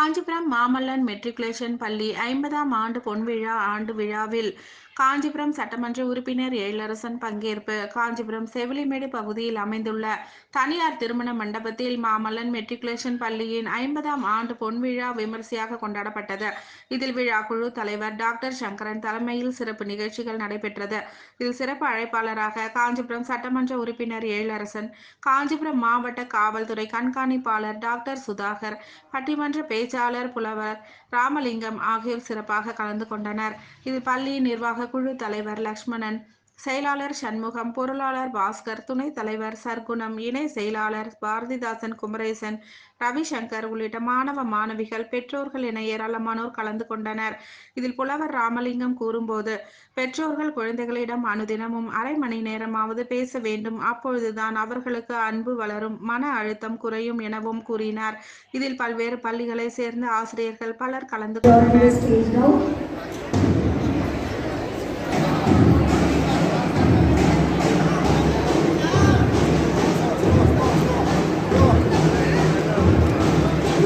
Kanchipuram Mamallan matriculation பள்ளி ஐம்பதாம் ஆண்டு பொன்விழா ஆண்டு விழாவில் காஞ்சிபுரம் சட்டமன்ற உறுப்பினர் எழிலரசன் பங்கேற்பு. காஞ்சிபுரம் செவிலிமேடு பகுதியில் அமைந்துள்ள தனியார் திருமண மண்டபத்தில் மாமல்லன் மெட்ரிகுலேஷன் பள்ளியின் ஐம்பதாம் ஆண்டு பொன்விழா விமர்சையாக கொண்டாடப்பட்டது. இதில் விழா குழு தலைவர் டாக்டர் சங்கரன் தலைமையில் சிறப்பு நிகழ்ச்சிகள் நடைபெற்றது. இதில் சிறப்பு அழைப்பாளராக காஞ்சிபுரம் சட்டமன்ற உறுப்பினர் எழிலரசன் காஞ்சிபுரம் மாவட்ட காவல்துறை கண்காணிப்பாளர் டாக்டர் சுதாகர் பட்டிமன்ற பேச்சு பேச்சாளர் புலவர் ராமலிங்கம் ஆகியோர் சிறப்பாக கலந்து கொண்டனர். இதில் பள்ளியின் நிர்வாக குழு தலைவர் லக்ஷ்மணன் செயலாளர் சண்முகம் பொருளாளர் பாஸ்கர் துணைத் தலைவர் சர்க்குணம் இணை செயலாளர் பாரதிதாசன் குமரேசன் ரவிசங்கர் உள்ளிட்ட மாணவ மாணவிகள் பெற்றோர்கள் என ஏராளமானோர் கலந்து கொண்டனர். இதில் புலவர் ராமலிங்கம் கூறும்போது பெற்றோர்கள் குழந்தைகளிடம் அனுதினமும் அரை மணி நேரமாவது பேச வேண்டும். அப்பொழுதுதான் அவர்களுக்கு அன்பு வளரும் மன அழுத்தம் குறையும் எனவும் கூறினார். இதில் பல்வேறு பள்ளிகளை சேர்ந்த ஆசிரியர்கள் பலர் கலந்து கொண்டனர்.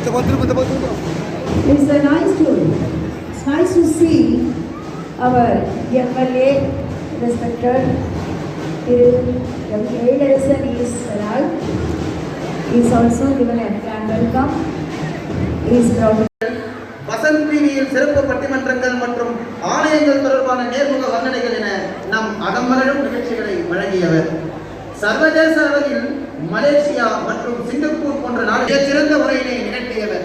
Buta bathroom, buta bathroom. It's a nice to, it's nice to see our MLA, respected Thiru Ravi Elarison is arrived. He is also given a grand welcome. He is proud. Vasanth டிவியில் சிறப்பு பட்டிமன்றங்கள் மற்றும் ஆலயங்கள் தொடர்பான நேர்முக வர்ணனைகள் என நம் அகமரடும் நிகழ்ச்சிகளை வழங்கியவர் சர்வதேச அளவில் மலேசியா மற்றும் சிங்கப்பூர் போன்ற நாடு சிறந்த உரையினை நிகழ்த்தியவர்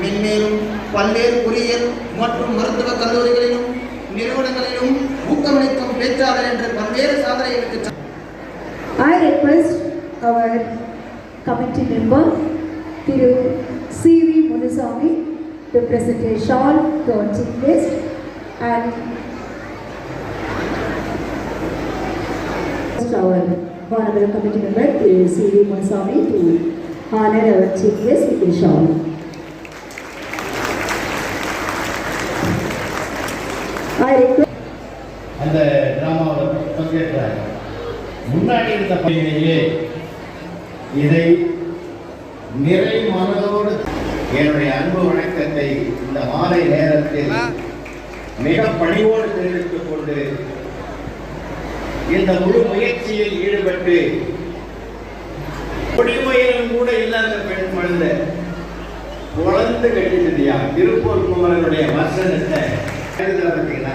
மென்மேலும் பல்வேறு பொறியியல் மற்றும் மருத்துவக் கல்லூரிகளிலும் நிறுவனங்களிலும் ஊக்கமளிக்கும் பேச்சாளர் என்ற பல்வேறு சாதனைகளுக்கு I request our committee member, Thiru C.V. Munusamy, to present a shawl to our chief guest and our honorable committee member, Thiru C.V. Munusamy, to honor our chief guest. I request அந்த டிராமாவில் பங்கேற்றாங்க முன்னாடி இருந்த பகுதியிலே இதை நிறை மனதோடு என்னுடைய அன்பு வணக்கத்தை இந்த மாலை நேரத்தில் மிக பணிவோடு தெரிவித்துக் கொண்டு இந்த முழு முயற்சியில் ஈடுபட்டு குடிமையிலும் கூட இல்லாத பெண் குழந்தை குழந்து கட்டிட்டியா திருப்பூர் குமரனுடைய வசனத்தை பார்த்தீங்களா?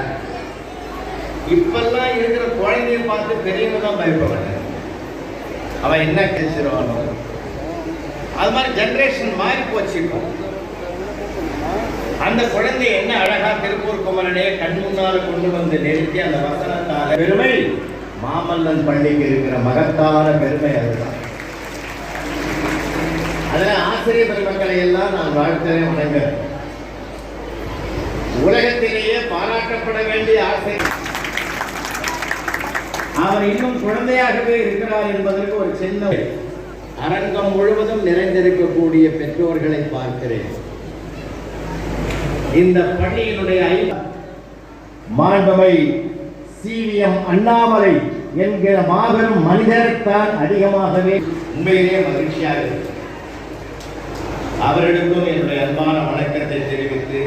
இப்பெல்லாம் இருக்கிற குழந்தைய பார்த்து பெரியவங்க தான் பயப்படுறாங்க அவன் என்ன பேசுறானோ? அது மாதிரி ஜெனரேஷன் மாறி போச்சு அந்த குழந்தை என்ன அழகா திருப்பூர் குமரனே கண் முன்னால் கொண்டு வந்து நிறுத்தி அந்த வசனத்தால பெருமை மாமல்லன் பள்ளிக்கு இருக்கிற மகத்தான பெருமை அதுதான். அதுல ஆசிரியர் பெருமக்களை எல்லாம் நான் வாழ்த்தேன் வணங்குறேன். உலகத்திலேயே பாராட்டப்பட வேண்டிய ஆசிரியர். அவர் இன்னும் குழந்தையாகவே இருக்கிறார் என்பதற்கு ஒரு சின்ன அரங்கம் முழுவதும் நிறைந்திருக்கக்கூடிய பெற்றோர்களை பார்க்கிறேன். இந்த பள்ளியினுடைய மாண்பமை சிவிஎம் அண்ணாமலை என்கிற மாபெரும் மனிதரைத்தான் அதிகமாகவே உண்மையிலேயே மகிழ்ச்சியாக இருக்கு அவரிடமும் என்னுடைய அன்பான வணக்கத்தை தெரிவித்து